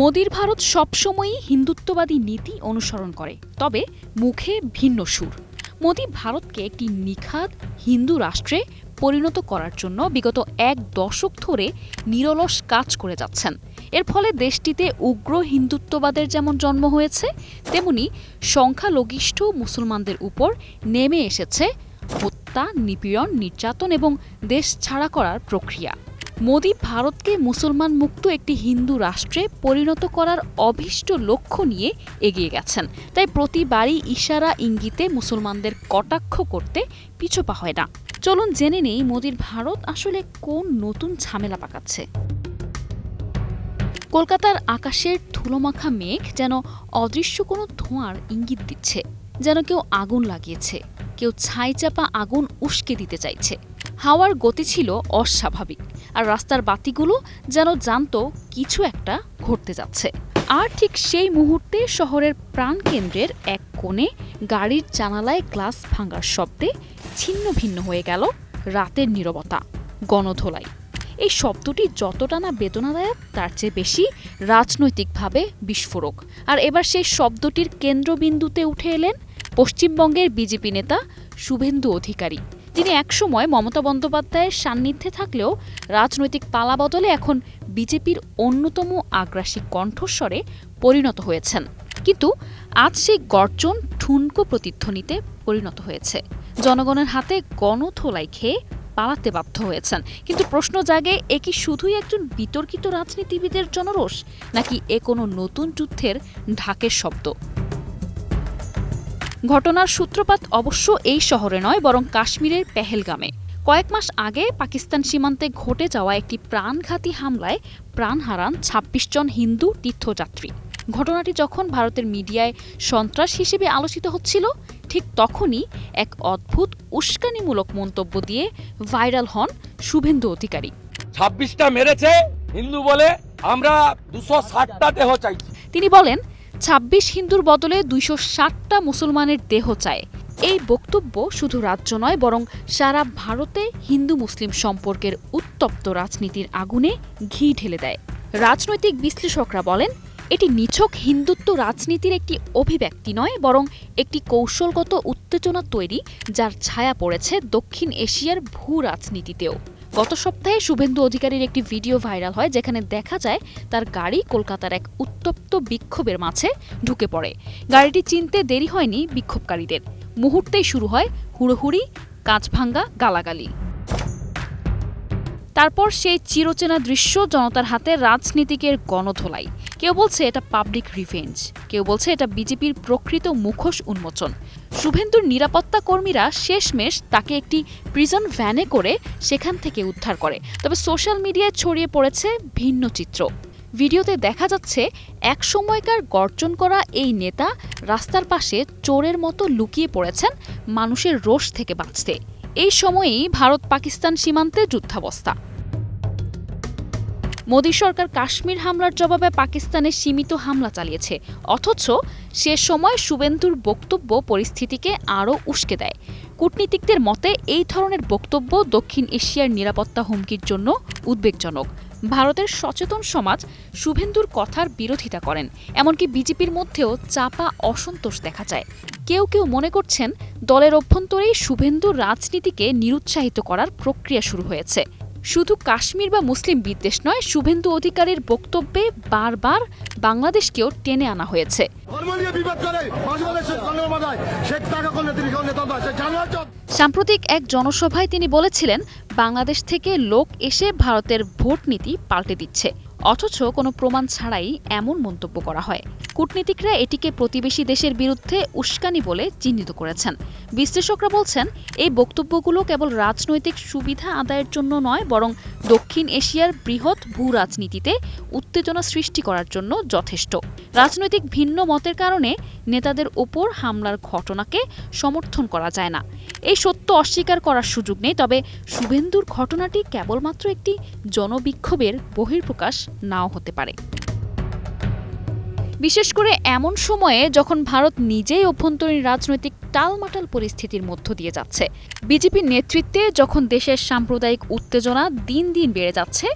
মোদির ভারত সবসময়ই হিন্দুত্ববাদী নীতি অনুসরণ করে, তবে মুখে ভিন্ন সুর। মোদি ভারতকে একটি নিখাদ হিন্দু রাষ্ট্রে পরিণত করার জন্য বিগত এক দশক ধরে নিরলস কাজ করে যাচ্ছেন। এর ফলে দেশটিতে উগ্র হিন্দুত্ববাদের যেমন জন্ম হয়েছে, তেমনি সংখ্যালঘিষ্ঠ মুসলমানদের উপর নেমে এসেছে হত্যা, নিপীড়ন, নির্যাতন এবং দেশ ছাড়া করার প্রক্রিয়া। মোদি ভারতকে মুসলমান মুক্ত একটি হিন্দু রাষ্ট্রে পরিণত করার অভীষ্ট লক্ষ্য নিয়ে এগিয়ে গেছেন। তাই প্রতিবারই ইশারা ইঙ্গিতে মুসলমানদের কটাক্ষ করতে পিছপা হয় না। চলুন জেনে নেই মোদীর ভারত আসলে কোন নতুন ঝামেলা পাকাচ্ছে। কলকাতার আকাশের ধুলোমাখা মেঘ যেন অদৃশ্য কোনো ধোঁয়ার ইঙ্গিত দিচ্ছে, যেন কেউ আগুন লাগিয়েছে, কেউ ছাই চাপা আগুন উস্কে দিতে চাইছে। হাওয়ার গতি ছিল অস্বাভাবিক, আর রাস্তার বাতিগুলো যেন জানতো কিছু একটা ঘটতে যাচ্ছে। আর ঠিক সেই মুহূর্তে শহরের প্রাণকেন্দ্রের এক কোণে গাড়ির জানালায় গ্লাস ভাঙার শব্দে ছিন্ন ভিন্ন হয়ে গেল রাতের নীরবতা, গণধোলাই। এই শব্দটি যতটা না বেদনাদায়ক, তার চেয়ে বেশি রাজনৈতিকভাবে বিস্ফোরক। আর এবার সেই শব্দটির কেন্দ্রবিন্দুতে উঠে এলেন পশ্চিমবঙ্গের বিজেপি নেতা শুভেন্দু অধিকারী। তিনি একসময় মমতা বন্দ্যোপাধ্যায়ের সান্নিধ্যে থাকলেও রাজনৈতিক পালাবদলে এখন বিজেপির অন্যতম আগ্রাসী কণ্ঠস্বরে পরিণত হয়েছেন। কিন্তু আজ সেই গর্জন ঠুনকো প্রতিধ্বনিতে পরিণত হয়েছে। জনগণের হাতে গণথোলাই খেয়ে পালাতে বাধ্য হয়েছেন। কিন্তু প্রশ্ন জাগে, এ কি শুধুই একজন বিতর্কিত রাজনীতিবিদের জনরোষ, নাকি এ কোনো নতুন যুদ্ধের ঢাকের শব্দ? ঘটনার সূত্রপাত অবশ্য এই শহরে নয় বরং কাশ্মীরের পেহেলগামে। কয়েক মাস আগে পাকিস্তান সীমান্তে ঘটে যাওয়া একটি প্রাণঘাতী হামলায় প্রাণ হারান ছাব্বিশ জন হিন্দু তীর্থযাত্রী। ঘটনাটি যখন ভারতের মিডিয়ায় সন্ত্রাস হিসেবে আলোচিত হচ্ছিল ঠিক তখনই এক অদ্ভুত উস্কানিমূলক মন্তব্য দিয়ে ভাইরাল হন শুভেন্দু অধিকারী। ছাব্বিশটা মেরেছে হিন্দু বলে আমরা দুশো ষাটটা দেহ চাইছি। তিনি বলেন ছাব্বিশ হিন্দুর বদলে দুইশো ষাটটা মুসলমানের দেহ চায়। এই বক্তব্য শুধু রাজ্য নয়, বরং সারা ভারতে হিন্দু মুসলিম সম্পর্কের উত্তপ্ত রাজনীতির আগুনে ঘি ঢেলে দেয়। রাজনৈতিক বিশ্লেষকরা বলেন, এটি নিছক হিন্দুত্ব রাজনীতির একটি অভিব্যক্তি নয়, বরং একটি কৌশলগত উত্তেজনা তৈরি, যার ছায়া পড়েছে দক্ষিণ এশিয়ার ভূ রাজনীতিতেও গত সপ্তাহে শুভেন্দু অধিকারীর একটি ভিডিও ভাইরাল হয় যেখানে দেখা যায় তার গাড়ি কলকাতার এক উত্তপ্ত বিক্ষোভের মাঝে ঢুকে পড়ে। গাড়িটি চিনতে দেরি হয়নি বিক্ষোভকারীদের। মুহূর্তেই শুরু হয় হুড়োহুড়ি, কাঁচভাঙ্গা, গালাগালি। তারপর সেই চিরচেনা দৃশ্য জনতার হাতে রাজনীতিকের গণধোলাই। কেউ বলছে এটা পাবলিক রিভেঞ্জ কেউ বলছে এটা বিজেপির প্রকৃত মুখোশ উন্মোচন। শুভেন্দুর নিরাপত্তা কর্মীরা শেষমেশ তাকে একটি প্রিজন ভ্যানে করে সেখান থেকে উদ্ধার করে। তবে সোশ্যাল মিডিয়ায় ছড়িয়ে পড়েছে ভিন্ন চিত্র। ভিডিওতে দেখা যাচ্ছে, এক সময়কার গর্জন করা এই নেতা রাস্তার পাশে চোরের মতো লুকিয়ে পড়েছেন মানুষের রোষ থেকে বাঁচতে। এই সময়েই ভারত পাকিস্তান সীমান্তে যুদ্ধাবস্থা। মোদী সরকার কাশ্মীর হামলার জবাবে পাকিস্তানে সীমিত হামলা চালিয়েছে। অথচ সে সময় শুভেন্দুর বক্তব্য পরিস্থিতিকে আরও উস্কে দেয়। কূটনীতিকদের মতে, এই ধরনের বক্তব্য দক্ষিণ এশিয়ার নিরাপত্তা হুমকির জন্য উদ্বেগজনক। ভারতের সচেতন সমাজ শুভেন্দুর কথার বিরোধিতা করেন। এমনকি বিজেপির মধ্যেও চাপা অসন্তোষ দেখা যায়। কেউ কেউ মনে করছেন, দলের অভ্যন্তরেই শুভেন্দুর রাজনীতিকে নিরুৎসাহিত করার প্রক্রিয়া শুরু হয়েছে। শুধু কাশ্মীর বা মুসলিম বিদ্বেষ নয় শুভেন্দু অধিকারের বক্তব্যে বারবার বাংলাদেশকেও টেনে আনা হয়েছে। সাম্প্রতিক এক জনসভায় তিনি বলেছিলেন বাংলাদেশ থেকে লোক এসে ভারতের ভোট নীতি পাল্টে দিচ্ছে অথচ কোনো প্রমাণ ছাড়াই এমন মন্তব্য করা হয়। কূটনীতিকরা এটিকে প্রতিবেশী দেশের বিরুদ্ধে উস্কানি বলে চিহ্নিত করেছেন। বিশ্লেষকরা বলছেন, এই বক্তব্যগুলো কেবল রাজনৈতিক সুবিধা আদায়ের জন্য নয়, বরং দক্ষিণ এশিয়ার বৃহৎ ভূ রাজনীতিতে উত্তেজনা সৃষ্টি করার জন্য যথেষ্ট। রাজনৈতিক ভিন্ন মতের কারণে নেতাদের ওপর হামলার ঘটনাকে সমর্থন করা যায় না। এই সত্য অস্বীকার করার সুযোগ নেই, তবে শুভেন্দুর ঘটনাটি কেবলমাত্র একটি জনবিক্ষোভের বহির্প্রকাশ নাও হতে পারে। বিশেষ করে এমন সময়ে যখন ভারত নিজেই অভ্যন্তরীণ রাজনৈতিক টালমাটাল পরিস্থিতির মধ্য দিয়ে যাচ্ছে, বিজেপির নেতৃত্বে যখন দেশের সাম্প্রদায়িক উত্তেজনা দিন দিন বেড়ে যাচ্ছে,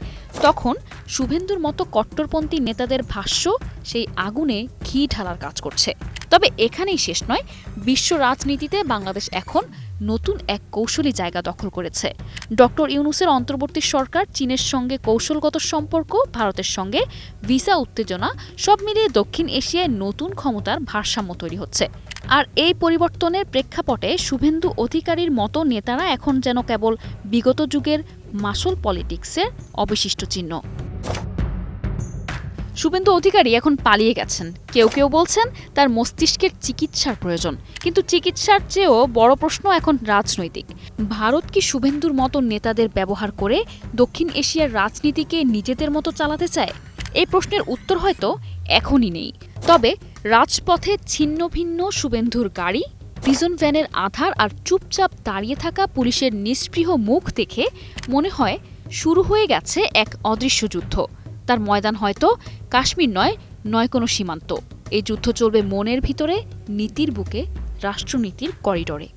তখন শুভেন্দুর মতো কট্টরপন্থী নেতাদের ভাষ্য সেই আগুনে ঘি ঢালার কাজ করছে। তবে এখানেই শেষ নয়, বিশ্ব রাজনীতিতে বাংলাদেশ এখন নতুন এক কৌশলী জায়গা দখল করেছে। ডক্টর ইউনুসের অন্তর্বর্তী সরকার, চীনের সঙ্গে কৌশলগত সম্পর্ক, ভারতের সঙ্গে ভিসা উত্তেজনা, সব মিলিয়ে দক্ষিণ এশিয়ায় নতুন ক্ষমতার ভারসাম্য তৈরি হচ্ছে। আর এই পরিবর্তনের প্রেক্ষাপটে শুভেন্দু অধিকারীর মতো নেতারা এখন যেন কেবল বিগত যুগের মাসল পলিটিক্সের অবশিষ্ট চিহ্ন। শুভেন্দু অধিকারী এখন পালিয়ে গেছেন। কেউ কেউ বলছেন তার মস্তিষ্কের চিকিৎসার প্রয়োজন, কিন্তু চিকিৎসার চেয়েও বড় প্রশ্ন এখন রাজনৈতিক। ভারত কি শুভেন্দুর মতো নেতাদের ব্যবহার করে দক্ষিণ এশিয়ার রাজনীতিকে নিজেদের মতো চালাতে চায়? এই প্রশ্নের উত্তর হয়তো এখনই নেই। তবে রাজপথে ছিন্ন ভিন্ন শুভেন্দুর গাড়ি প্রিজন ভ্যানের আধার আর চুপচাপ দাঁড়িয়ে থাকা পুলিশের নিস্পৃহ মুখ দেখে মনে হয় শুরু হয়ে গেছে এক অদৃশ্য যুদ্ধ। তার ময়দান হয়তো কাশ্মীর নয় নয় কোনো সীমান্ত। এই যুদ্ধ চলবে মনের ভিতরে, নীতির বুকে, রাষ্ট্রনীতির করিডোরে।